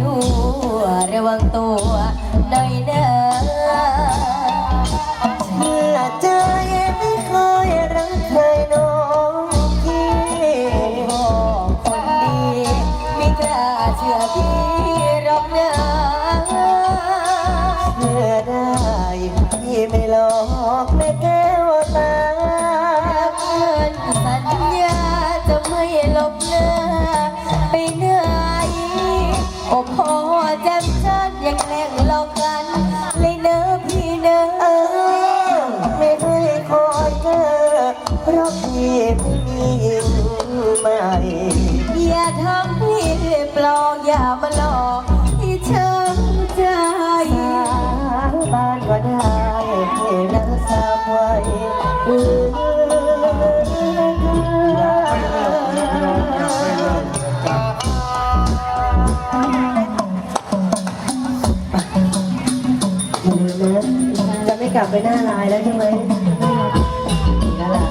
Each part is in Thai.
ทั่วระวังตัวหน่อยนะเชื่อใจไม่เคยรักใครน้องพี่พ่อคนดีไม่กล้าเชื่อพี่หรอกนะเชื่อได้พี่ไม่หลอกแม่แก้วตาเพื่อนสัญญาจะไม่ลบหน้าไปไหน โอ้พ่อจำฉันยังแกล้งหลอกกัน เลยเนอะพี่เนอะเออไม่ให้คอยเธอเพราะพี่ไม่มีใหม่อย่าทำพี่ปลอกอย่ามาหลอกที่ช้ำใจสาบานก็ได้ให้รักษาไว้ นะจะไม่กลับไปหน้าลายแล้วใช่ไหมนั่นแหละ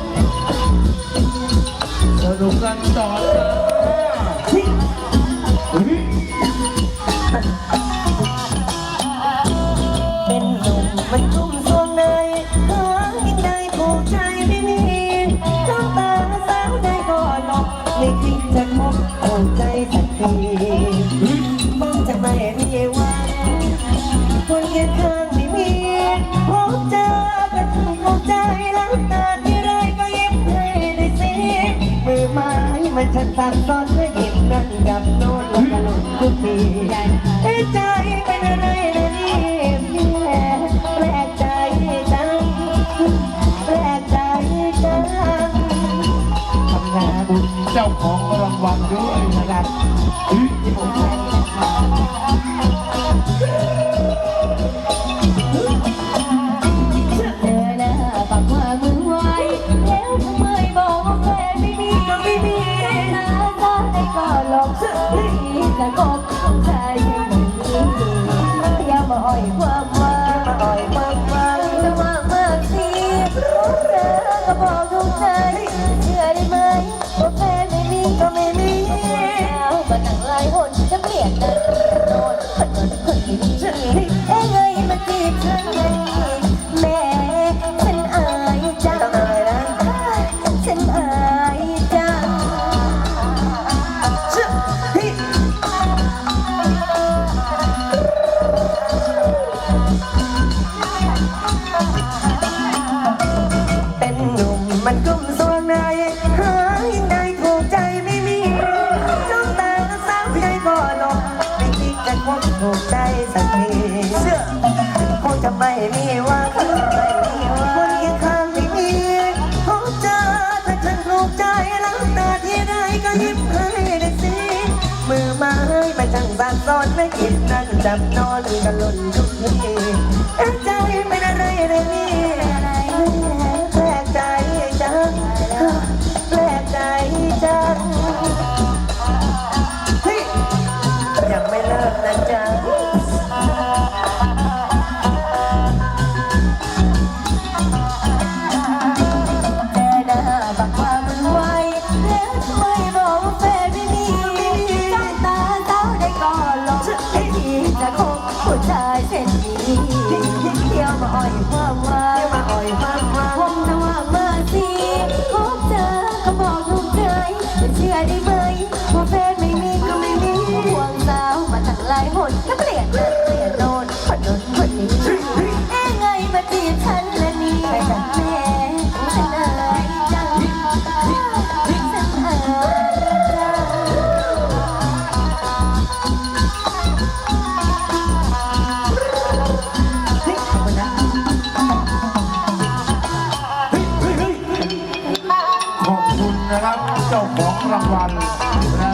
สนุกกันต่อ ตัดซ้อนและหยิบนั่นกับโน้นแล้วก็หล่นทุกทีใจเป็นอะไรนะนี่พี่แหละแปลกใจจังแปลกใจจังทำงานเจ้าของรางวัลด้วยนะครับที่ผม จะกบใจไม่มีอย่ามาอ่อยความว่ามาอ่อยมามาจะมากมากสิเธอก็บอกถูกใจเชื่อได้ไหมว่าแฟนไม่มีก็ไม่มีแล้วมาตั้งหลายคนจะเปลี่ยนนะโดนคนโดนคนนี้ฉันเอ้ยเงยมาจีบฉันเลย มันกุ้มสวงในหายิ่งได้ถูกใจไม่มีจ้องตาสาวใหญ่ก็หลงไม่คิดจะคบถูกใจสักทีเชื่อคงจะไม่มีว่าไม่มีคนเคียงข้างไม่มีพบเจอถ้าฉันถูกใจแล้วตาที่ไรก็ยิ้มให้ได้สิมือไม้มาจังบานซ้อนและกินนั่นจับนอนกันหล่นทุกทีเอ๊ะใจเป็นอะไรเลยนี่ ก็เปลี่ยนเปลี่ยนโน่นคนโน่นคนนี้เอ้ไงมาจีบฉันละนี่แม่ฉันอายจังฉันอายจังเฮ้ยขอบคุณนะครับเจ้าของรางวัลยงปรบมือด้วยนะ